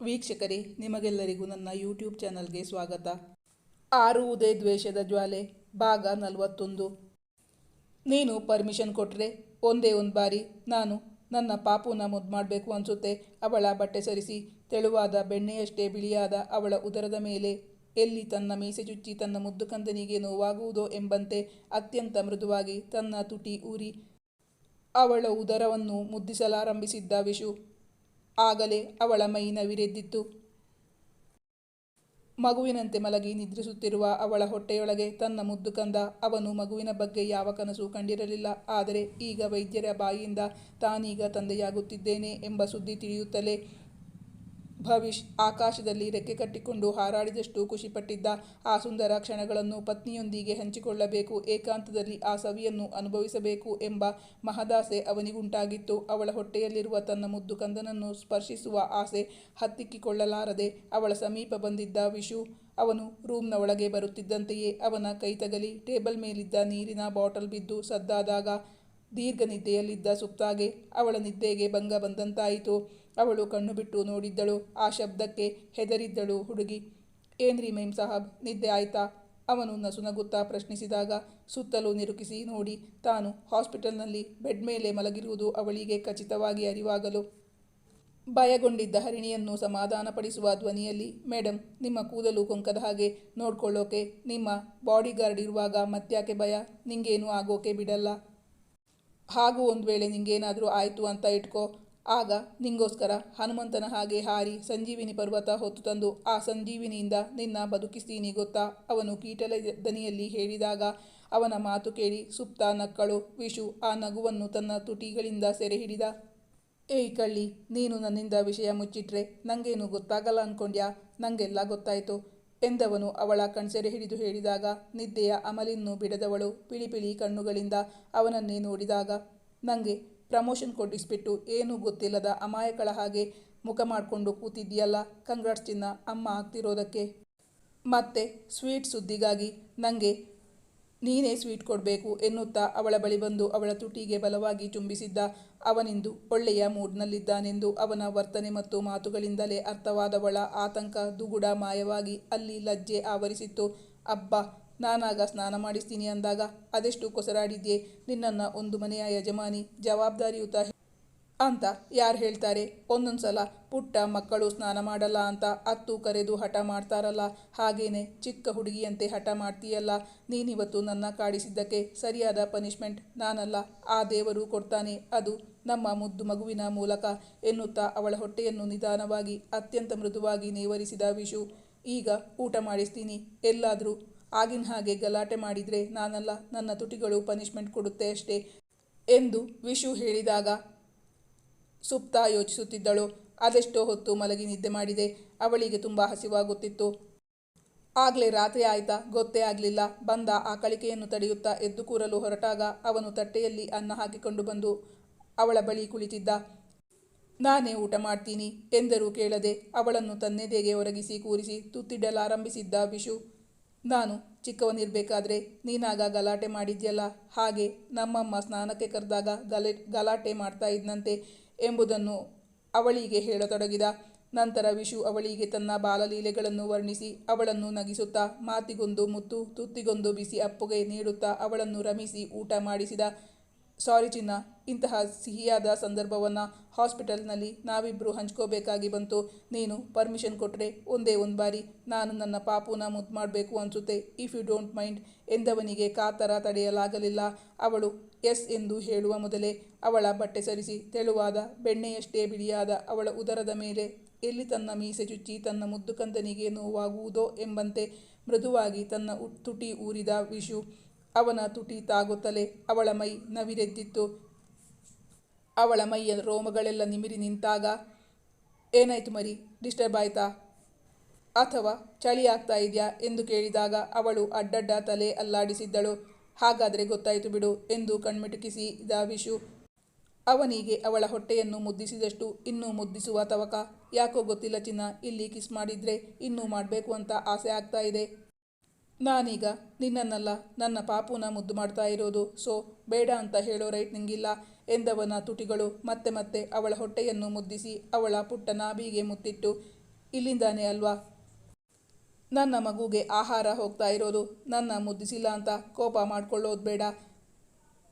ವೀಕ್ಷಕರೇ, ನಿಮಗೆಲ್ಲರಿಗೂ ನನ್ನ ಯೂಟ್ಯೂಬ್ ಚಾನಲ್ಗೆ ಸ್ವಾಗತ. ಆರುವುದೇ ದ್ವೇಷದ ಜ್ವಾಲೆ, ಭಾಗ ನಲವತ್ತೊಂದು. ನೀನು ಪರ್ಮಿಷನ್ ಕೊಟ್ಟರೆ ಒಂದೇ ಒಂದು ಬಾರಿ ನಾನು ನನ್ನ ಪಾಪುನ ಮುದ್ದು ಮಾಡಬೇಕು ಅನಿಸುತ್ತೆ. ಅವಳ ಬಟ್ಟೆ ಸರಿಸಿ, ತೆಳುವಾದ ಬೆಣ್ಣೆಯಷ್ಟೇ ಬಿಳಿಯಾದ ಅವಳ ಉದರದ ಮೇಲೆ. ಎಲ್ಲಿ ತನ್ನ ಮೀಸೆ ಚುಚ್ಚಿ ತನ್ನ ಮುದ್ದು ಕಂದನಿಗೆ ನೋವಾಗುವುದೋ ಎಂಬಂತೆ ಅತ್ಯಂತ ಮೃದುವಾಗಿ ತನ್ನ ತುಟಿ ಊರಿ ಅವಳ ಉದರವನ್ನು ಮುದ್ದಿಸಲಾರಂಭಿಸಿದ್ದ ವಿಶು. ಆಗಲೇ ಅವಳ ಮೈ ನವಿರೆದ್ದಿತ್ತು. ಮಗುವಿನಂತೆ ಮಲಗಿ ನಿದ್ರಿಸುತ್ತಿರುವ ಅವಳ ಹೊಟ್ಟೆಯೊಳಗೆ ತನ್ನ ಮುದ್ದು ಕಂದ ಅವನು ಮಗುವಿನ ಬಗ್ಗೆ ಯಾವ ಕನಸು ಕಂಡಿರಲಿಲ್ಲ. ಆದರೆ ಈಗ ವೈದ್ಯರ ಬಾಯಿಯಿಂದ ತಾನೀಗ ತಂದೆಯಾಗುತ್ತಿದ್ದೇನೆ ಎಂಬ ಸುದ್ದಿ ತಿಳಿಯುತ್ತಲೇ ಭವಿಷ್ ಆಕಾಶದಲ್ಲಿ ರೆಕ್ಕೆ ಕಟ್ಟಿಕೊಂಡು ಹಾರಾಡಿದಷ್ಟು ಖುಷಿಪಟ್ಟಿದ್ದ ಆ ಸುಂದರ ಕ್ಷಣಗಳನ್ನು ಪತ್ನಿಯೊಂದಿಗೆ ಹಂಚಿಕೊಳ್ಳಬೇಕು, ಏಕಾಂತದಲ್ಲಿ ಆ ಸವಿಯನ್ನು ಅನುಭವಿಸಬೇಕು ಎಂಬ ಮಹದಾಸೆ ಅವನಿಗುಂಟಾಗಿತ್ತು. ಅವಳ ಹೊಟ್ಟೆಯಲ್ಲಿರುವ ತನ್ನ ಮುದ್ದು ಕಂದನನ್ನು ಸ್ಪರ್ಶಿಸುವ ಆಸೆ ಹತ್ತಿಕ್ಕಿಕೊಳ್ಳಲಾರದೆ ಅವಳ ಸಮೀಪ ಬಂದಿದ್ದ ವಿಶು ಅವನು ರೂಮ್ನ ಒಳಗೆ ಬರುತ್ತಿದ್ದಂತೆಯೇ ಅವನ ಕೈ ತಗಲಿ ಟೇಬಲ್ ಮೇಲಿದ್ದ ನೀರಿನ ಬಾಟಲ್ ಬಿದ್ದು ಸದ್ದಾದಾಗ ದೀರ್ಘ ನಿದ್ದೆಯಲ್ಲಿದ್ದ ಸುಪ್ತಾಗೆ ಅವಳ ನಿದ್ದೆಗೆ ಭಂಗ ಬಂದಂತಾಯಿತು. ಅವಳು ಕಣ್ಣು ಬಿಟ್ಟು ನೋಡಿದ್ದಳು. ಆ ಶಬ್ದಕ್ಕೆ ಹೆದರಿದ್ದಳು ಹುಡುಗಿ. ಏನ್ರಿ ಮೇಮ್ ಸಾಹಬ್? ನಿದ್ದೆ ಆಯ್ತಾ? ಅವನು ನಸುನಗುತ್ತಾ ಪ್ರಶ್ನಿಸಿದಾಗ ಸುತ್ತಲೂ ನಿರುಕಿಸಿ ನೋಡಿ. ತಾನು ಹಾಸ್ಪಿಟಲ್ನಲ್ಲಿ ಬೆಡ್ ಮೇಲೆ ಮಲಗಿರುವುದು ಅವಳಿಗೆ ಖಚಿತವಾಗಿ ಅರಿವಾಗಲು. ಭಯಗೊಂಡಿದ್ದ ಹರಿಣಿಯನ್ನು ಸಮಾಧಾನಪಡಿಸುವ ಧ್ವನಿಯಲ್ಲಿ ಮೇಡಮ್ ನಿಮ್ಮ ಕೂದಲು ಕೊಂಕದ ಹಾಗೆ ನೋಡ್ಕೊಳ್ಳೋಕೆ, ನಿಮ್ಮ ಬಾಡಿಗಾರ್ಡ್ ಇರುವಾಗ ಮತ್ತ್ಯಾಕೆ ಭಯ? ನಿಂಗೇನು ಆಗೋಕೆ ಬಿಡಲ್ಲ. ಹಾಗೂ ಒಂದು ವೇಳೆ ನಿಂಗೇನಾದರೂ ಆಯಿತು ಅಂತ ಇಟ್ಕೋ. ಆಗ ನಿಂಗೋಸ್ಕರ ಹನುಮಂತನ ಹಾಗೆ ಹಾರಿ ಸಂಜೀವಿನಿ ಪರ್ವತ ಹೊತ್ತು ತಂದು ಆ ಸಂಜೀವಿನಿಯಿಂದ ನಿನ್ನ ಬದುಕಿಸ್ತೀನಿ ಗೊತ್ತಾ? ಅವನು ಕೀಟಲ ದನಿಯಲ್ಲಿ ಹೇಳಿದಾಗ ಅವನ ಮಾತು ಕೇಳಿ ಸುಪ್ತ, ನಕ್ಕಳು, ವಿಷು ಆ ನಗುವನ್ನು ತನ್ನ ತುಟಿಗಳಿಂದ ಸೆರೆ ಹಿಡಿದ ಏಯ್ ಕಳ್ಳಿ, ನೀನು ನನ್ನಿಂದ ವಿಷಯ ಮುಚ್ಚಿಟ್ರೆ ನನಗೇನು ಗೊತ್ತಾಗಲ್ಲ ಅನ್ಕೊಂಡ್ಯಾ? ನನಗೆಲ್ಲ ಗೊತ್ತಾಯಿತು ಎಂದವನು ಅವಳ ಕಣ್ಸೆರೆ ಹಿಡಿದು ಹೇಳಿದಾಗ ನಿದ್ದೆಯ ಅಮಲಿನ್ನು ಬಿಡದವಳು ಪಿಳಿ ಪಿಳಿ ಕಣ್ಣುಗಳಿಂದ ಅವನನ್ನೇ ನೋಡಿದಾಗ ನನಗೆ ಪ್ರಮೋಷನ್ ಕೊಡಿಸ್ಬಿಟ್ಟು ಏನೂ ಗೊತ್ತಿಲ್ಲದ ಅಮಾಯಕಳ ಹಾಗೆ ಮುಖ ಮಾಡಿಕೊಂಡು ಕೂತಿದ್ದೀಯಲ್ಲ, ಕಂಗ್ರಾಟ್ಸ್ ಚಿನ್ನ ಅಮ್ಮ ಆಗ್ತಿರೋದಕ್ಕೆ. ಮತ್ತೆ ಸ್ವೀಟ್ ಸುದ್ದಿಗಾಗಿ ನನಗೆ ನೀನೇ ಸ್ವೀಟ್ ಕೊಡಬೇಕು ಎನ್ನುತ್ತಾ ಅವಳ ಬಳಿ ಬಂದು ಅವಳ ತುಟಿಗೆ ಬಲವಾಗಿ ಚುಂಬಿಸಿದ್ದ ಅವನಿಂದು ಒಳ್ಳೆಯ ಮೂಡ್ನಲ್ಲಿದ್ದಾನೆಂದು ಅವನ ವರ್ತನೆ ಮತ್ತು ಮಾತುಗಳಿಂದಲೇ ಅರ್ಥವಾದವಳ ಆತಂಕ ದುಗುಡ ಮಾಯವಾಗಿ ಅಲ್ಲಿ ಲಜ್ಜೆ ಆವರಿಸಿತ್ತು. ಅಬ್ಬ ನಾನಾಗ ಸ್ನಾನ ಮಾಡಿಸ್ತೀನಿ ಅಂದಾಗ ಅದೆಷ್ಟು ಕೊಸರಾಡಿದ್ದೆ ನಿನ್ನನ್ನು ಒಂದು ಮನೆಯ ಯಜಮಾನಿ ಜವಾಬ್ದಾರಿಯುತ ಅಂತ ಯಾರು ಹೇಳ್ತಾರೆ? ಒಂದೊಂದು ಸಲ ಪುಟ್ಟ ಮಕ್ಕಳು ಸ್ನಾನ ಮಾಡಲ್ಲ ಅಂತ ಅತ್ತು ಕರೆದು ಹಠ ಮಾಡ್ತಾರಲ್ಲ. ಹಾಗೇನೆ ಚಿಕ್ಕ ಹುಡುಗಿಯಂತೆ ಹಠ ಮಾಡ್ತೀಯಲ್ಲ? ನೀನಿವತ್ತು ನನ್ನ ಕಾಡಿಸಿದ್ದಕ್ಕೆ ಸರಿಯಾದ ಪನಿಷ್ಮೆಂಟ್ ನಾನಲ್ಲ. ಆ ದೇವರು ಕೊಡ್ತಾನೆ. ಅದು ನಮ್ಮ ಮುದ್ದು ಮಗುವಿನ ಮೂಲಕ ಎನ್ನುತ್ತಾ ಅವಳ ಹೊಟ್ಟೆಯನ್ನು ನಿಧಾನವಾಗಿ, ಅತ್ಯಂತ ಮೃದುವಾಗಿ ನೇವರಿಸಿದ ವಿಶು, ಈಗ ಊಟ ಮಾಡಿಸ್ತೀನಿ. ಎಲ್ಲಾದರೂ ಆಗಿನ ಹಾಗೆ ಗಲಾಟೆ ಮಾಡಿದರೆ ನಾನಲ್ಲ, ನನ್ನ ತುಟಿಗಳು ಪನಿಷ್ಮೆಂಟ್ ಕೊಡುತ್ತೆ ಅಷ್ಟೇ ಎಂದು ವಿಶು ಹೇಳಿದಾಗ ಸುಪ್ತಾ ಯೋಚಿಸುತ್ತಿದ್ದಳು. ಅದೆಷ್ಟೋ ಹೊತ್ತು ಮಲಗಿ ನಿದ್ದೆ ಮಾಡಿದೆ. ಅವಳಿಗೆ ತುಂಬ ಹಸಿವಾಗುತ್ತಿತ್ತು. ಆಗಲೇ ರಾತ್ರಿ ಆಯ್ತಾ? ಗೊತ್ತೇ ಆಗಲಿಲ್ಲ. ಬಂದ ಆ ಕಳಿಕೆಯನ್ನು ತಡೆಯುತ್ತಾ ಎದ್ದು ಕೂರಲು ಹೊರಟಾಗ ಅವನು ತಟ್ಟೆಯಲ್ಲಿ ಅನ್ನ ಹಾಕಿಕೊಂಡು ಬಂದು ಅವಳ ಬಳಿ ಕುಳಿತಿದ್ದ. ನಾನೇ ಊಟ ಮಾಡ್ತೀನಿ ಎಂದರೂ ಕೇಳದೆ ಅವಳನ್ನು ತನ್ನೆದೆಗೆ ಒರಗಿಸಿ ಕೂರಿಸಿ ತುತ್ತಿಡಲಾರಂಭಿಸಿದ್ದ ವಿಶು. ನಾನು ಚಿಕ್ಕವನಿರಬೇಕಾದ್ರೆ ನೀನಾಗ ಗಲಾಟೆ ಮಾಡಿದ್ಯಲ್ಲ? ಹಾಗೆ ನಮ್ಮಮ್ಮ ಸ್ನಾನಕ್ಕೆ ಕರೆದಾಗ ಗಲೆ, ಗಲಾಟೆ ಮಾಡ್ತಾ ಇದ್ದಂತೆ ಎಂಬುದನ್ನು ಅವಳಿಗೆ ಹೇಳತೊಡಗಿದ. ನಂತರ ವಿಶು ಅವಳಿಗೆ ತನ್ನ ಬಾಲಲೀಲೆಗಳನ್ನು ವರ್ಣಿಸಿ ಅವಳನ್ನು ನಗಿಸುತ್ತಾ ಮಾತಿಗೊಂದು ಮುತ್ತು, ತುತ್ತಿಗೊಂದು ಬಿಸಿ ಅಪ್ಪುಗೆ ನೀಡುತ್ತಾ ಅವಳನ್ನು ರಮಿಸಿ ಊಟ ಮಾಡಿಸಿದ. ಸಾರಿ ಚಿನ್ನ, ಇಂತಹ ಸಿಹಿಯಾದ ಸಂದರ್ಭವನ್ನು ಹಾಸ್ಪಿಟಲ್ನಲ್ಲಿ ನಾವಿಬ್ಬರು ಹಂಚ್ಕೋಬೇಕಾಗಿ ಬಂತು. ನೀನು ಪರ್ಮಿಷನ್ ಕೊಟ್ಟರೆ ಒಂದೇ ಒಂದು ಬಾರಿ ನಾನು ನನ್ನ ಪಾಪುನ ಮುದ್ದು ಮಾಡಬೇಕು ಅನಿಸುತ್ತೆ. ಇಫ್ ಯು ಡೋಂಟ್ ಮೈಂಡ್ ಎಂದವನಿಗೆ ಕಾತರ ತಡೆಯಲಾಗಲಿಲ್ಲ. ಅವಳು, ಎಸ್ ಎಂದು ಹೇಳುವ ಮೊದಲೇ ಅವಳ ಬಟ್ಟೆ ಸರಿಸಿ ತೆಳುವಾದ, ಬೆಣ್ಣೆಯಷ್ಟೇ ಬಿಳಿಯಾದ ಅವಳ ಉದರದ ಮೇಲೆ ಎಲ್ಲಿ ತನ್ನ ಮೀಸೆ ಚುಚ್ಚಿ ತನ್ನ ಮುದ್ದು ಕಂದನಿಗೆ ನೋವಾಗುವುದೋ ಎಂಬಂತೆ ಮೃದುವಾಗಿ ತನ್ನ ತುಟಿ ಊರಿದ ವಿಶು ಅವನ ತುಟಿ ತಾಗುತ್ತಲೇ ಅವಳ ಮೈ ನವಿರೆದ್ದಿತ್ತು. ಅವಳ ಮೈಯ ರೋಮಗಳೆಲ್ಲ ನಿಮಿರಿ ನಿಂತಾಗ, ಏನಾಯ್ತು ಮರಿ, ಡಿಸ್ಟರ್ಬ್ ಆಯ್ತಾ? ಅಥವಾ ಚಳಿ ಆಗ್ತಾ ಇದೆಯಾ ಎಂದು ಕೇಳಿದಾಗ ಅವಳು ಅಡ್ಡಡ್ಡ ತಲೆ ಅಲ್ಲಾಡಿಸಿದ್ದಳು. ಹಾಗಾದರೆ ಗೊತ್ತಾಯಿತು ಬಿಡು ಎಂದು ಕಣ್ಮಿಟುಕಿಸಿದ ವಿಶು. ಅವನಿಗೆ ಅವಳ ಹೊಟ್ಟೆಯನ್ನು ಮುದ್ದಿಸಿದಷ್ಟು ಇನ್ನೂ ಮುದ್ದಿಸುವ ತವಕ. ಯಾಕೋ ಗೊತ್ತಿಲ್ಲ ಚಿನ್ನ, ಇಲ್ಲಿ ಕಿಸ್ ಮಾಡಿದ್ರೆ ಇನ್ನೂ ಮಾಡಬೇಕು ಅಂತ ಆಸೆ ಆಗ್ತಾ ಇದೆ. ನಾನೀಗ ನಿನ್ನನ್ನಲ್ಲ, ನನ್ನ ಪಾಪುನ ಮುದ್ದು ಮಾಡ್ತಾ ಇರೋದು. ಸೊ, ಬೇಡ ಅಂತ ಹೇಳೋ ರೈಟ್ ನಿಂಗಿಲ್ಲ ಎಂದವನ ತುಟಿಗಳು ಮತ್ತೆ ಮತ್ತೆ ಅವಳ ಹೊಟ್ಟೆಯನ್ನು ಮುದ್ದಿಸಿ ಅವಳ ಪುಟ್ಟ ನಾಭಿಗೆ ಮುತ್ತಿಟ್ಟು, ಇಲ್ಲಿಂದಾನೆ ಅಲ್ವಾ? ನನ್ನ ಮಗುಗೆ ಆಹಾರ ಹೋಗ್ತಾ ಇರೋದು, ನನ್ನ ಮುದ್ದಿಸಿಲ್ಲ ಅಂತ ಕೋಪ ಮಾಡ್ಕೊಳ್ಳೋದು ಬೇಡ.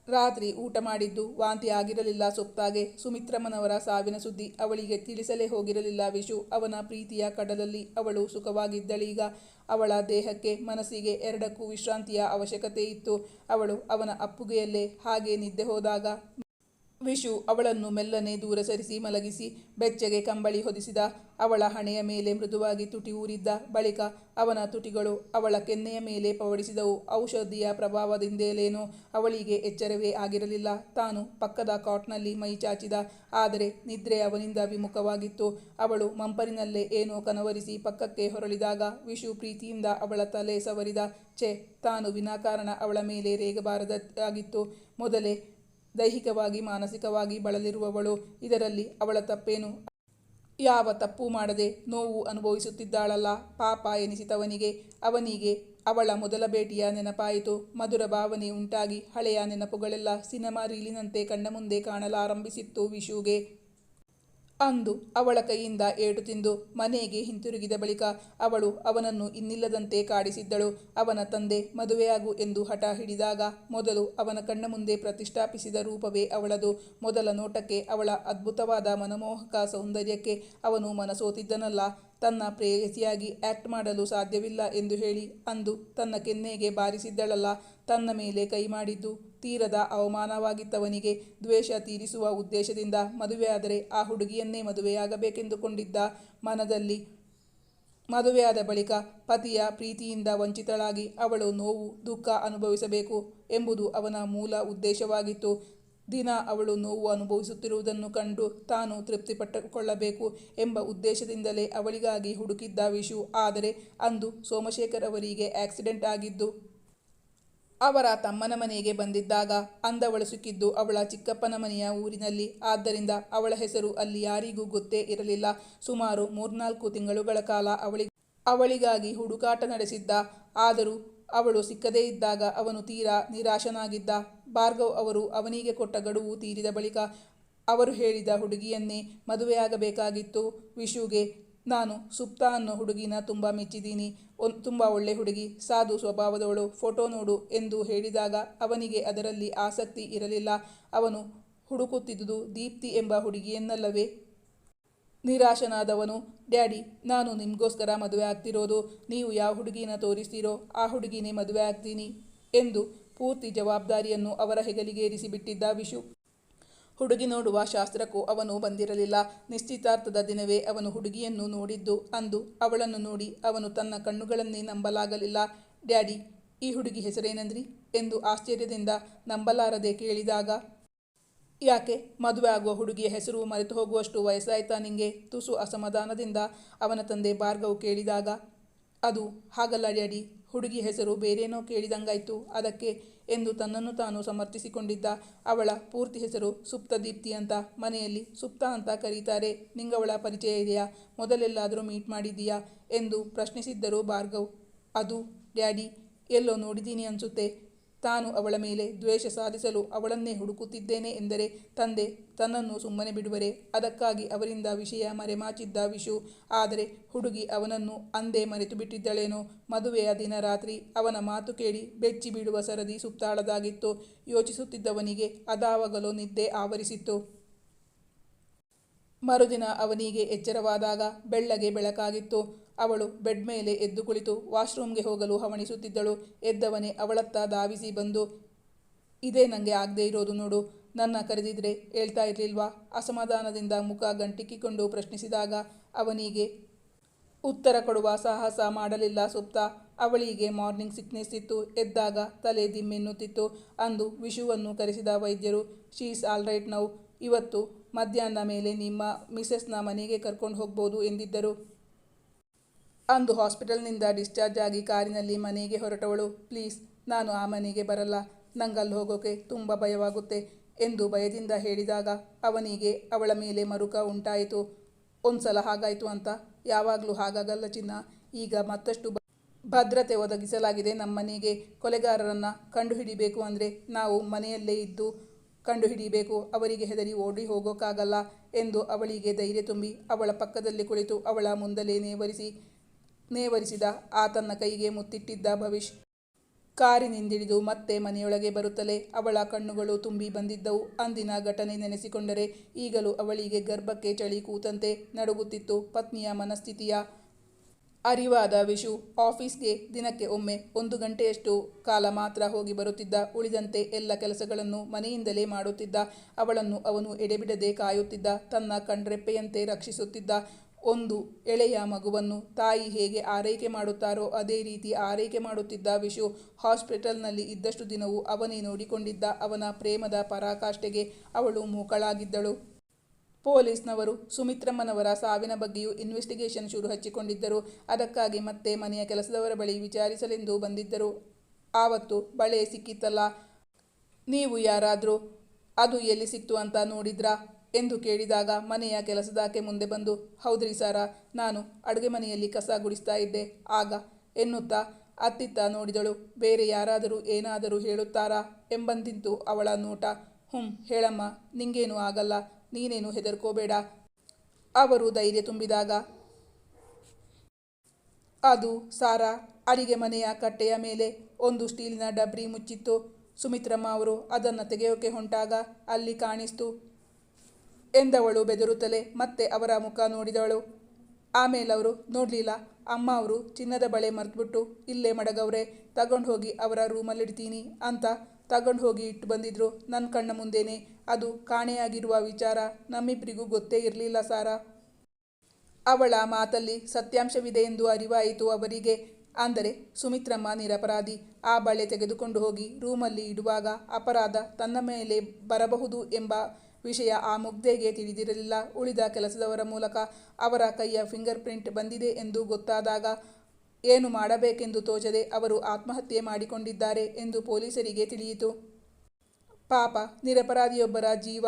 ರಾತ್ರಿ ಊಟ ಮಾಡಿದ್ದು ವಾಂತಿ ಆಗಿರಲಿಲ್ಲ ಸುಪ್ತಾಗೆ. ಸುಮಿತ್ರಮ್ಮನವರ ಸಾವಿನ ಸುದ್ದಿ ಅವಳಿಗೆ ತಿಳಿಸಲೇ ಹೋಗಿರಲಿಲ್ಲ ವಿಶು. ಅವನ ಪ್ರೀತಿಯ ಕಡಲಲ್ಲಿ ಅವಳು ಸುಖವಾಗಿದ್ದಳೀಗ. ಅವಳ ದೇಹಕ್ಕೆ ಮನಸ್ಸಿಗೆ ಎರಡಕ್ಕೂ ವಿಶ್ರಾಂತಿಯ ಅವಶ್ಯಕತೆ ಇತ್ತು ಅವಳು ಅವನ ಅಪ್ಪುಗೆಯಲ್ಲೇ ಹಾಗೆ ನಿದ್ದೆ ಹೋದಾಗ ವಿಶು ಅವಳನ್ನು ಮೆಲ್ಲನೆ ದೂರ ಸರಿಸಿ ಮಲಗಿಸಿ ಬೆಚ್ಚಗೆ ಕಂಬಳಿ ಹೊದಿಸಿದ. ಅವಳ ಹಣೆಯ ಮೇಲೆ ಮೃದುವಾಗಿ ತುಟಿ ಊರಿದ್ದ ಬಳಿಕ ಅವನ ತುಟಿಗಳು ಅವಳ ಕೆನ್ನೆಯ ಮೇಲೆ ಪವಡಿಸಿದವು. ಔಷಧಿಯ ಪ್ರಭಾವದಿಂದಲೇನೋ ಅವಳಿಗೆ ಎಚ್ಚರವೇ ಆಗಿರಲಿಲ್ಲ. ತಾನು ಪಕ್ಕದ ಕಾಟ್ನಲ್ಲಿ ಮೈ ಚಾಚಿದ. ಆದರೆ ನಿದ್ರೆ ಅವನಿಂದ ವಿಮುಖವಾಗಿತ್ತು. ಅವಳು ಮಂಪರಿನಲ್ಲೇ ಏನೋ ಕನವರಿಸಿ ಪಕ್ಕಕ್ಕೆ ಹೊರಳಿದಾಗ ವಿಶು ಪ್ರೀತಿಯಿಂದ ಅವಳ ತಲೆ ಸವರಿದ. ಛೆ, ತಾನು ವಿನಾಕಾರಣ ಅವಳ ಮೇಲೆ ರೇಗಬಾರದಾಗಿತ್ತು ಮೊದಲೇ ದೈಹಿಕವಾಗಿ, ಮಾನಸಿಕವಾಗಿ ಬಳಲಿರುವವಳು. ಇದರಲ್ಲಿ ಅವಳ ತಪ್ಪೇನು? ಯಾವ ತಪ್ಪು ಮಾಡದೆ ನೋವು ಅನುಭವಿಸುತ್ತಿದ್ದಾಳಲ್ಲ. ಪಾಪ ಎನಿಸಿತವನಿಗೆ ಅವನಿಗೆ ಅವಳ ಮೊದಲ ಭೇಟಿಯ ನೆನಪಾಯಿತು. ಮಧುರ ಭಾವನೆ ಉಂಟಾಗಿ ಹಳೆಯ ನೆನಪುಗಳೆಲ್ಲ ಸಿನಿಮಾ ರೀಲಿನಂತೆ ಕಣ್ಣ ಮುಂದೆ ಕಾಣಲಾರಂಭಿಸಿತ್ತು ವಿಶುಗೆ. ಅಂದು ಅವಳ ಕೈಯಿಂದ ಏಟು ತಿಂದು ಮನೆಗೆ ಹಿಂತಿರುಗಿದ ಬಳಿಕ ಅವಳು ಅವನನ್ನು ಇನ್ನಿಲ್ಲದಂತೆ ಕಾಡಿಸಿದ್ದಳು. ಅವನ ತಂದೆ ಮದುವೆಯಾಗು ಎಂದು ಹಠ ಹಿಡಿದಾಗ ಮೊದಲು ಅವನ ಕಣ್ಣ ಮುಂದೆ ಪ್ರತಿಷ್ಠಾಪಿಸಿದ ರೂಪವೇ ಅವಳದು. ಮೊದಲ ನೋಟಕ್ಕೆ ಅವಳ ಅದ್ಭುತವಾದ ಮನಮೋಹಕ ಸೌಂದರ್ಯಕ್ಕೆ ಅವನು ಮನಸೋತಿದ್ದನಲ್ಲ. ತನ್ನ ಪ್ರೇಯಸಿಯಾಗಿ ಆಕ್ಟ್ ಮಾಡಲು ಸಾಧ್ಯವಿಲ್ಲ ಎಂದು ಹೇಳಿ ಅಂದು ತನ್ನ ಕೆನ್ನೆಗೆ ಬಾರಿಸಿದ್ದಳಲ್ಲ, ತನ್ನ ಮೇಲೆ ಕೈ ಮಾಡಿದ್ದು ತೀರದ ಅವಮಾನವಾಗಿತ್ತವನಿಗೆ ದ್ವೇಷ ತೀರಿಸುವ ಉದ್ದೇಶದಿಂದ ಮದುವೆಯಾದರೆ ಆ ಹುಡುಗಿಯನ್ನೇ ಮದುವೆಯಾಗಬೇಕೆಂದುಕೊಂಡಿದ್ದ ಮನದಲ್ಲಿ ಮದುವೆಯಾದ ಬಳಿಕ ಪತಿಯ ಪ್ರೀತಿಯಿಂದ ವಂಚಿತಳಾಗಿ ಅವಳು ನೋವು, ದುಃಖ ಅನುಭವಿಸಬೇಕು ಎಂಬುದು ಅವನ ಮೂಲ ಉದ್ದೇಶವಾಗಿತ್ತು. ದಿನ ಅವಳು ನೋವು ಅನುಭವಿಸುತ್ತಿರುವುದನ್ನು ಕಂಡು ತಾನು ತೃಪ್ತಿಪಟ್ಟುಕೊಳ್ಳಬೇಕು ಎಂಬ ಉದ್ದೇಶದಿಂದಲೇ ಅವಳಿಗಾಗಿ ಹುಡುಕಿದ್ದ ವಿಷು ಆದರೆ ಅಂದು ಸೋಮಶೇಖರ್ ಅವರಿಗೆ ಆಕ್ಸಿಡೆಂಟ್ ಆಗಿದ್ದು, ಅವರ ತಮ್ಮನ ಮನೆಗೆ ಬಂದಿದ್ದಾಗ ಅಂದವಳು ಸಿಕ್ಕಿದ್ದು ಅವಳ ಚಿಕ್ಕಪ್ಪನ ಮನೆಯ ಊರಿನಲ್ಲಿ. ಆದ್ದರಿಂದ ಅವಳ ಹೆಸರು ಅಲ್ಲಿ ಯಾರಿಗೂ ಗೊತ್ತೇ ಇರಲಿಲ್ಲ. ಸುಮಾರು ಮೂರ್ನಾಲ್ಕು ತಿಂಗಳುಗಳ ಕಾಲ ಅವಳಿ, ಅವಳಿಗಾಗಿ ಹುಡುಕಾಟ ನಡೆಸಿದ್ದ. ಆದರೂ ಅವಳು ಸಿಕ್ಕದೇ ಇದ್ದಾಗ ಅವನು ತೀರಾ ನಿರಾಶನಾಗಿದ್ದ. ಭಾರ್ಗವ್ ಅವರು ಅವನಿಗೆ ಕೊಟ್ಟ ಗಡುವು ತೀರಿದ ಬಳಿಕ ಅವರು ಹೇಳಿದ ಹುಡುಗಿಯನ್ನೇ ಮದುವೆಯಾಗಬೇಕಾಗಿತ್ತು. ವಿಶುಗೆ, ನಾನು ಸುಪ್ತಾ ಅನ್ನೋ ಹುಡುಗಿನ ತುಂಬ ಮೆಚ್ಚಿದ್ದೀನಿ ಒನ್, ತುಂಬ ಒಳ್ಳೆ ಹುಡುಗಿ. ಸಾಧು ಸ್ವಭಾವದವಳು. ಫೋಟೋ ನೋಡು ಎಂದು ಹೇಳಿದಾಗ ಅವನಿಗೆ ಅದರಲ್ಲಿ ಆಸಕ್ತಿ ಇರಲಿಲ್ಲ. ಅವನು ಹುಡುಕುತ್ತಿದ್ದುದು ದೀಪ್ತಿ ಎಂಬ ಹುಡುಗಿಯನ್ನಲ್ಲವೇ? ನಿರಾಶನಾದವನು, ಡ್ಯಾಡಿ, ನಾನು ನಿಮಗೋಸ್ಕರ ಮದುವೆ ಆಗ್ತಿರೋದು. ನೀವು ಯಾವ ಹುಡುಗಿನ ತೋರಿಸ್ತೀರೋ ಆ ಹುಡುಗಿನೇ ಮದುವೆ ಆಗ್ತೀನಿ ಎಂದು ಪೂರ್ತಿ ಜವಾಬ್ದಾರಿಯನ್ನು ಅವರ ಹೆಗಲಿಗೇರಿಸಿ ಬಿಟ್ಟಿದ್ದ ವಿಶು. ಹುಡುಗಿ ನೋಡುವ ಶಾಸ್ತ್ರಕ್ಕೂ ಅವನು ಬಂದಿರಲಿಲ್ಲ. ನಿಶ್ಚಿತಾರ್ಥದ ದಿನವೇ ಅವನು ಹುಡುಗಿಯನ್ನು ನೋಡಿದ್ದು ಅಂದು ಅವಳನ್ನು ನೋಡಿ ಅವನು ತನ್ನ ಕಣ್ಣುಗಳನ್ನೇ ನಂಬಲಾಗಲಿಲ್ಲ. ಡ್ಯಾಡಿ, ಈ ಹುಡುಗಿ ಹೆಸರೇನಂದ್ರಿ? ಎಂದು ಆಶ್ಚರ್ಯದಿಂದ ನಂಬಲಾರದೆ ಕೇಳಿದಾಗ ಯಾಕೆ? ಮದುವೆ ಆಗುವ ಹುಡುಗಿಯ ಹೆಸರು ಮರೆತು ಹೋಗುವಷ್ಟು ವಯಸ್ಸಾಯ್ತಾ ನಿಂಗೆ? ತುಸು ಅಸಮಾಧಾನದಿಂದ ಅವನ ತಂದೆ ಭಾರ್ಗವು ಕೇಳಿದಾಗ, ಅದು ಹಾಗಲ್ಲ ಡ್ಯಾಡಿ. ಹುಡುಗಿ ಹೆಸರು ಬೇರೇನೋ ಕೇಳಿದಂಗಾಯ್ತು. ಅದಕ್ಕೆ ಎಂದು ತನ್ನನ್ನು ತಾನು ಸಮರ್ಥಿಸಿಕೊಂಡಿದ್ದ ಅವಳ ಪೂರ್ತಿ ಹೆಸರು ಸುಪ್ತ ದೀಪ್ತಿ ಅಂತ ಮನೆಯಲ್ಲಿ ಸುಪ್ತ ಅಂತ ಕರೀತಾರೆ. ನಿಂಗವಳ ಪರಿಚಯ ಇದೆಯಾ? ಮೊದಲೆಲ್ಲಾದರೂ ಮೀಟ್ ಮಾಡಿದ್ದೀಯಾ? ಎಂದು ಪ್ರಶ್ನಿಸಿದ್ದರು ಭಾರ್ಗವ್. ಅದು ಡ್ಯಾಡಿ, ಎಲ್ಲೋ ನೋಡಿದ್ದೀನಿ ಅನಿಸುತ್ತೆ. ತಾನು ಅವಳ ಮೇಲೆ ದ್ವೇಷ ಸಾಧಿಸಲು ಅವಳನ್ನೇ ಹುಡುಕುತ್ತಿದ್ದೇನೆ ಎಂದರೆ, ತಂದೆ, ತನ್ನನ್ನು ಸುಮ್ಮನೆ ಬಿಡುವರೆ? ಅದಕ್ಕಾಗಿ ಅವರಿಂದ ವಿಷಯ ಮರೆಮಾಚಿದ್ದ ವಿಷು ಆದರೆ ಹುಡುಗಿ ಅವನನ್ನು ಅಂದೇ ಮರೆತು ಬಿಟ್ಟಿದ್ದಳೇನೋ ಮದುವೆಯ ದಿನ ರಾತ್ರಿ ಅವನ ಮಾತು ಕೇಳಿ ಬೆಚ್ಚಿ ಬೀಳುವ ಸರದಿ ಸುತ್ತಾಳದಾಗಿತ್ತು. ಯೋಚಿಸುತ್ತಿದ್ದವನಿಗೆ ಅದಾವಾಗಲೂ ನಿದ್ದೆ ಆವರಿಸಿತ್ತು. ಮರುದಿನ ಅವನಿಗೆ ಎಚ್ಚರವಾದಾಗ ಬೆಳ್ಳಗೆ ಬೆಳಕಾಗಿತ್ತು. ಅವಳು ಬೆಡ್ ಮೇಲೆ ಎದ್ದು ಕುಳಿತು ವಾಶ್ರೂಮ್ಗೆ ಹೋಗಲು ಹವಣಿಸುತ್ತಿದ್ದಳು. ಎದ್ದವನೇ ಅವಳತ್ತ ಧಾವಿಸಿ ಬಂದು, ಇದೇ ನನಗೆ ಆಗದೆ ಇರೋದು ನೋಡು. ನನ್ನ ಕರೆದಿದ್ರೆ ಹೇಳ್ತಾ ಇರಲಿಲ್ವಾ? ಅಸಮಾಧಾನದಿಂದ ಮುಖ ಗಂಟಿಕ್ಕಿಕೊಂಡು ಪ್ರಶ್ನಿಸಿದಾಗ ಅವನಿಗೆ, ಉತ್ತರ ಕೊಡುವ ಸಾಹಸ ಮಾಡಲಿಲ್ಲ ಸುಪ್ತ. ಅವಳಿಗೆ ಮಾರ್ನಿಂಗ್ ಸಿಕ್ನೆಸ್ ಇತ್ತು. ಎದ್ದಾಗ ತಲೆ ದಿಮ್ಮೆನ್ನುತ್ತಿತ್ತು. ಅಂದು ವಿಶುವನ್ನು ಕರೆಸಿದ ವೈದ್ಯರು, ಶೀಸ್ ಆಲ್ರೈಟ್ ನೌ. ಇವತ್ತು ಮಧ್ಯಾಹ್ನ ಮೇಲೆ ನಿಮ್ಮ ಮಿಸಸ್ನ ಮನೆಗೆ ಕರ್ಕೊಂಡು ಹೋಗ್ಬೋದು ಎಂದಿದ್ದರು. ಅಂದು ಹಾಸ್ಪಿಟಲ್ನಿಂದ ಡಿಸ್ಚಾರ್ಜ್ ಆಗಿ ಕಾರಿನಲ್ಲಿ ಮನೆಗೆ ಹೊರಟವಳು. ಪ್ಲೀಸ್, ನಾನು ಆ ಮನೆಗೆ ಬರಲ್ಲ. ನಂಗಲ್ಲಿ ಹೋಗೋಕೆ ತುಂಬ ಭಯವಾಗುತ್ತೆ ಎಂದು ಭಯದಿಂದ ಹೇಳಿದಾಗ ಅವನಿಗೆ ಅವಳ ಮೇಲೆ ಮರುಕ ಉಂಟಾಯಿತು. ಒಂದ್ಸಲ ಹಾಗಾಯಿತು ಅಂತ. ಯಾವಾಗಲೂ ಹಾಗಾಗಲ್ಲ ಚಿನ್ನ. ಈಗ ಮತ್ತಷ್ಟು ಭದ್ರತೆ ಒದಗಿಸಲಾಗಿದೆ. ನಮ್ಮನೆಗೆ ಕೊಲೆಗಾರರನ್ನು ಕಂಡುಹಿಡಿಬೇಕು ಅಂದರೆ ನಾವು ಮನೆಯಲ್ಲೇ ಇದ್ದು ಕಂಡುಹಿಡಿಬೇಕು ಅವರಿಗೆ ಹೆದರಿ ಓಡಿ ಹೋಗೋಕ್ಕಾಗಲ್ಲ ಎಂದು ಅವಳಿಗೆ ಧೈರ್ಯ ತುಂಬಿ ಅವಳ ಪಕ್ಕದಲ್ಲಿ ಕುಳಿತು ಅವಳ ಮುಂದಲೇ ನೇವರಿಸಿ, ನೇವರಿಸಿದ ಆತನ ಕೈಗೆ ಮುತ್ತಿಟ್ಟಿದ್ದ ಭವಿಷ್. ಕಾರಿನಿಂದಿಳಿದು ಮತ್ತೆ ಮನೆಯೊಳಗೆ ಬರುತ್ತಲೇ ಅವಳ ಕಣ್ಣುಗಳು ತುಂಬಿ ಬಂದಿದ್ದವು. ಅಂದಿನ ಘಟನೆ ನೆನೆಸಿಕೊಂಡರೆ ಈಗಲೂ ಅವಳಿಗೆ ಗರ್ಭಕ್ಕೆ ಚಳಿ ಕೂತಂತೆ ನಡುಗುತ್ತಿತ್ತು. ಪತ್ನಿಯ ಮನಸ್ಥಿತಿಯ ಅರಿವಾದ ವಿಶು ಆಫೀಸ್ಗೆ ದಿನಕ್ಕೆ ಒಮ್ಮೆ ಒಂದು ಗಂಟೆಯಷ್ಟು ಕಾಲ ಮಾತ್ರ ಹೋಗಿ ಬರುತ್ತಿದ್ದ, ಉಳಿದಂತೆ ಎಲ್ಲ ಕೆಲಸಗಳನ್ನು ಮನೆಯಿಂದಲೇ ಮಾಡುತ್ತಿದ್ದ, ಅವಳನ್ನು ಅವನು ಎಡೆಬಿಡದೆ ಕಾಯುತ್ತಿದ್ದ, ತನ್ನ ಕಣ್ರೆಪ್ಪೆಯಂತೆ ರಕ್ಷಿಸುತ್ತಿದ್ದ ಒಂದು ಎಳೆಯ ಮಗುವನ್ನು ತಾಯಿ ಹೇಗೆ ಆರೈಕೆ ಮಾಡುತ್ತಾರೋ ಅದೇ ರೀತಿ ಆರೈಕೆ ಮಾಡುತ್ತಿದ್ದ ವಿಶು ಹಾಸ್ಪಿಟಲ್ನಲ್ಲಿ ಇದ್ದಷ್ಟು ದಿನವೂ ಅವನೇ ನೋಡಿಕೊಂಡಿದ್ದ ಅವನ ಪ್ರೇಮದ ಪರಾಕಾಷ್ಠೆಗೆ ಅವಳು ಮೂಕಳಾಗಿದ್ದಳು. ಪೊಲೀಸ್ನವರು ಸುಮಿತ್ರಮ್ಮನವರ ಸಾವಿನ ಬಗ್ಗೆಯೂ ಇನ್ವೆಸ್ಟಿಗೇಷನ್ ಶುರು ಹಚ್ಚಿಕೊಂಡಿದ್ದರು. ಅದಕ್ಕಾಗಿ ಮತ್ತೆ ಮನೆಯ ಕೆಲಸದವರ ಬಳಿ ವಿಚಾರಿಸಲೆಂದು ಬಂದಿದ್ದರು. ಆವತ್ತು ಬಳೆ ಸಿಕ್ಕಿತ್ತಲ್ಲ ನೀವು ಯಾರಾದರೂ ಅದು ಎಲ್ಲಿ ಸಿಕ್ತು ಅಂತ ನೋಡಿದ್ರಾ ಎಂದು ಕೇಳಿದಾಗ ಮನೆಯ ಕೆಲಸದಾಕೆ ಮುಂದೆ ಬಂದು, ಹೌದ್ರಿ ಸಾರ, ನಾನು ಅಡುಗೆ ಮನೆಯಲ್ಲಿ ಕಸ ಗುಡಿಸ್ತಾ ಇದ್ದೆ. ಆಗ ಎನ್ನುತ್ತಾ ಅತ್ತಿತ್ತ ನೋಡಿದಳು, ಬೇರೆ ಯಾರಾದರೂ ಏನಾದರೂ ಹೇಳುತ್ತಾರಾ ಎಂಬಂತಿತ್ತು ಅವಳ ನೋಟ. ಹುಂ, ಹೇಳಮ್ಮ, ನಿಂಗೇನು ಆಗಲ್ಲ. ನೀನೇನು ಹೆದರ್ಕೋಬೇಡ. ಅವರು ಧೈರ್ಯ ತುಂಬಿದಾಗ, ಅದು ಸಾರಾ ಅಡಿಗೆ ಮನೆಯ ಕಟ್ಟೆಯ ಮೇಲೆ ಒಂದು ಸ್ಟೀಲಿನ ಡಬ್ರಿ ಮುಚ್ಚಿತ್ತು. ಸುಮಿತ್ರಮ್ಮ ಅವರು ಅದನ್ನು ತೆಗೆಯೋಕೆ ಹೊಂಟಾಗ ಅಲ್ಲಿ ಕಾಣಿಸ್ತು. ಎಂದವಳು ಬೆದರುತ್ತಲೇ ಮತ್ತೆ ಅವರ ಮುಖ ನೋಡಿದವಳು. ಆಮೇಲೆ ಅವರು, ನೋಡಲಿಲ್ಲ, ಅಮ್ಮ ಅವರು ಚಿನ್ನದ ಬಳೆ ಮರೆತುಬಿಟ್ಟು, ಇಲ್ಲೇ ಮಡಗವ್ರೆ ತಗೊಂಡು ಹೋಗಿ ಅವರ ರೂಮಲ್ಲಿಡ್ತೀನಿ ಅಂತ ತಗೊಂಡು ಹೋಗಿ ಇಟ್ಟು ಬಂದಿದ್ರು. ನನ್ನ ಕಣ್ಣ ಮುಂದೇನೆ. ಅದು ಕಾಣೆಯಾಗಿರುವ ವಿಚಾರ ನಮ್ಮಿಬ್ಬರಿಗೂ ಗೊತ್ತೇ ಇರಲಿಲ್ಲ ಸಾರ. ಅವಳ ಮಾತಲ್ಲಿ ಸತ್ಯಾಂಶವಿದೆ ಎಂದು ಅರಿವಾಯಿತು ಅವರಿಗೆ. ಅಂದರೆ, ಸುಮಿತ್ರಮ್ಮ ನಿರಪರಾಧಿ. ಆ ಬಳೆ ತೆಗೆದುಕೊಂಡು ಹೋಗಿ ರೂಮಲ್ಲಿ ಇಡುವಾಗ ಅಪರಾಧ ತನ್ನ ಮೇಲೆ ಬರಬಹುದು ಎಂಬ ವಿಷಯ ಆ ಮುಗ್ಧೆಗೆ ತಿಳಿದಿರಲಿಲ್ಲ. ಉಳಿದ ಕೆಲಸದವರ ಮೂಲಕ ಅವರ ಕೈಯ ಫಿಂಗರ್ ಪ್ರಿಂಟ್ ಬಂದಿದೆ ಎಂದು ಗೊತ್ತಾದಾಗ ಏನು ಮಾಡಬೇಕೆಂದು ತೋಚದೆ ಅವರು ಆತ್ಮಹತ್ಯೆ ಮಾಡಿಕೊಂಡಿದ್ದಾರೆ ಎಂದು ಪೊಲೀಸರಿಗೆ ತಿಳಿಯಿತು. ಪಾಪ, ನಿರಪರಾಧಿಯೊಬ್ಬರ ಜೀವ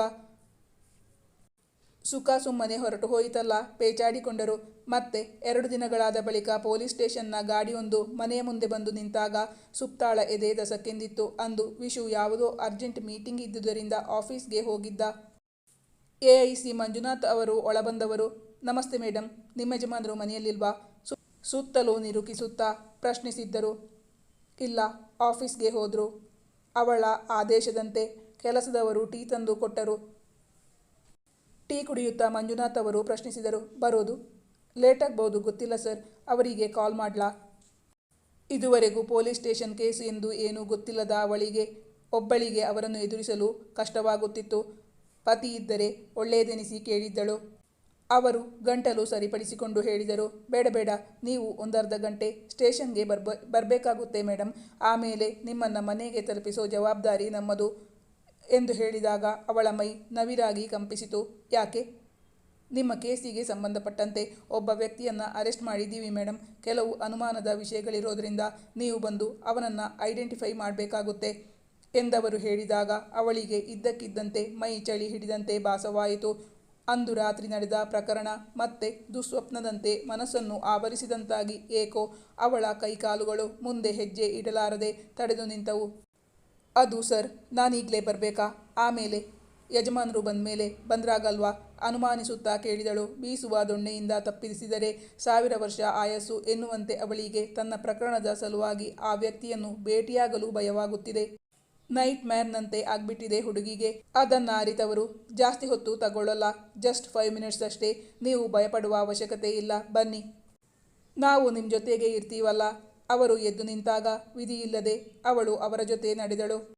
ಸುಖ ಸುಮ್ಮನೆ ಹೊರಟು ಹೋಯಿತಲ್ಲ, ಪೇಚಾಡಿಕೊಂಡರು. ಮತ್ತೆ ಎರಡು ದಿನಗಳಾದ ಬಳಿಕ ಪೊಲೀಸ್ ಸ್ಟೇಷನ್ನ ಗಾಡಿಯೊಂದು ಮನೆಯ ಮುಂದೆ ಬಂದು ನಿಂತಾಗ ಸುಪ್ತಾಳ ಎದೆ ದಸಕ್ಕೆಂದಿತ್ತು. ಅಂದು ವಿಶು ಯಾವುದೋ ಅರ್ಜೆಂಟ್ ಮೀಟಿಂಗ್ ಇದ್ದುದರಿಂದ ಆಫೀಸ್ಗೆ ಹೋಗಿದ್ದ. ಎಐಸಿ ಮಂಜುನಾಥ್ ಅವರು ಒಳಬಂದವರು. ನಮಸ್ತೆ ಮೇಡಮ್ ನಿಮ್ಮ ಯಜಮಾನರು ಮನೆಯಲ್ಲಿಲ್ವಾ? ಸುತ್ತಲೂ ನಿರುಕಿಸುತ್ತಾ ಪ್ರಶ್ನಿಸಿದ್ದರು. ಇಲ್ಲ, ಆಫೀಸ್ಗೆ ಹೋದರು. ಅವಳ ಆದೇಶದಂತೆ ಕೆಲಸದವರು ಟೀ ತಂದು ಕೊಟ್ಟರು. ಟೀ ಕುಡಿಯುತ್ತಾ ಮಂಜುನಾಥ್ ಅವರು ಪ್ರಶ್ನಿಸಿದರು. ಬರೋದು? ಲೇಟ್ ಆಗ್ಬೋದು ಗೊತ್ತಿಲ್ಲ ಸರ್. ಅವರಿಗೆ ಕಾಲ್ ಮಾಡ್ಲಾ? ಇದುವರೆಗೂ ಪೊಲೀಸ್ ಸ್ಟೇಷನ್ ಕೇಸ್ ಎಂದು ಏನೂ ಗೊತ್ತಿಲ್ಲದ ಅವಳಿಗೆ, ಒಬ್ಬಳಿಗೆ ಅವರನ್ನು ಎದುರಿಸಲು ಕಷ್ಟವಾಗುತ್ತಿತ್ತು. ಪತಿ ಇದ್ದರೆ ಒಳ್ಳೆಯದೆನಿಸಿ ಕೇಳಿದ್ದಳು. ಅವರು ಗಂಟಲು ಸರಿಪಡಿಸಿಕೊಂಡು ಹೇಳಿದರು, ಬೇಡ ಬೇಡ, ನೀವು ಒಂದರ್ಧ ಗಂಟೆ ಸ್ಟೇಷನ್ಗೆ ಬರ್ಬ, ಬರಬೇಕಾಗುತ್ತೆ ಮೇಡಮ್ ಆಮೇಲೆ ನಿಮ್ಮನ್ನು ಮನೆಗೆ ತಲುಪಿಸೋ ಜವಾಬ್ದಾರಿ ನಮ್ಮದು, ಎಂದು ಹೇಳಿದಾಗ ಅವಳ ಮೈ ನವಿರಾಗಿ ಕಂಪಿಸಿತು. ಯಾಕೆ? ನಿಮ್ಮ ಕೇಸಿಗೆ ಸಂಬಂಧಪಟ್ಟಂತೆ ಒಬ್ಬ ವ್ಯಕ್ತಿಯನ್ನು ಅರೆಸ್ಟ್ ಮಾಡಿದ್ದೀವಿ ಮೇಡಮ್ ಕೆಲವು ಅನುಮಾನದ ವಿಷಯಗಳಿರೋದರಿಂದ ನೀವು ಬಂದು ಅವನನ್ನು ಐಡೆಂಟಿಫೈ ಮಾಡಬೇಕಾಗುತ್ತೆ, ಎಂದವರು ಹೇಳಿದಾಗ ಅವಳಿಗೆ ಇದ್ದಕ್ಕಿದ್ದಂತೆ ಮೈ ಚಳಿ ಹಿಡಿದಂತೆ ಭಾಸವಾಯಿತು. ಅಂದು ರಾತ್ರಿ ನಡೆದ ಪ್ರಕರಣ ಮತ್ತೆ ದುಸ್ವಪ್ನದಂತೆ ಮನಸ್ಸನ್ನು ಆವರಿಸಿದಂತಾಗಿ ಏಕೋ ಅವಳ ಕೈಕಾಲುಗಳು ಮುಂದೆ ಹೆಜ್ಜೆ ಇಡಲಾರದೆ ತಡೆದು ನಿಂತವು. ಅದು ಸರ್, ನಾನೀಗಲೇ ಬರಬೇಕಾ? ಆಮೇಲೆ ಯಜಮಾನರು ಬಂದ ಮೇಲೆ, ಬಂದ್ರಾಗಲ್ವಾ? ಅನುಮಾನಿಸುತ್ತಾ ಕೇಳಿದಳು. ಬೀಸುವ ದೊಣ್ಣೆಯಿಂದ ತಪ್ಪಿಸಿದರೆ ಸಾವಿರ ವರ್ಷ ಆಯಸ್ಸು ಎನ್ನುವಂತೆ ಅವಳಿಗೆ ತನ್ನ ಪ್ರಕರಣದ ಸಲುವಾಗಿ ಆ ವ್ಯಕ್ತಿಯನ್ನು ಭೇಟಿಯಾಗಲು ಭಯವಾಗುತ್ತಿದೆ. ನೈಟ್ ಮ್ಯಾನ್ನಂತೆ ಆಗ್ಬಿಟ್ಟಿದೆ ಹುಡುಗಿಗೆ. ಅದನ್ನ ಅರಿತವರು ಜಾಸ್ತಿ ಹೊತ್ತು ತಗೊಳ್ಳಲ್ಲ. ಜಸ್ಟ್ ಫೈವ್ ಮಿನಿಟ್ಸ್ ಅಷ್ಟೇ. ನೀವು ಭಯಪಡುವ ಅವಶ್ಯಕತೆ ಇಲ್ಲ. ಬನ್ನಿ. ನಾವು ನಿಮ್ಮ ಜೊತೆಗೆ ಇರ್ತೀವಲ್ಲ. ಅವರು ಎದ್ದು ನಿಂತಾಗ ವಿಧಿಯಿಲ್ಲದೆ ಅವಳು ಅವರ ಜೊತೆ ನಡೆದಳು.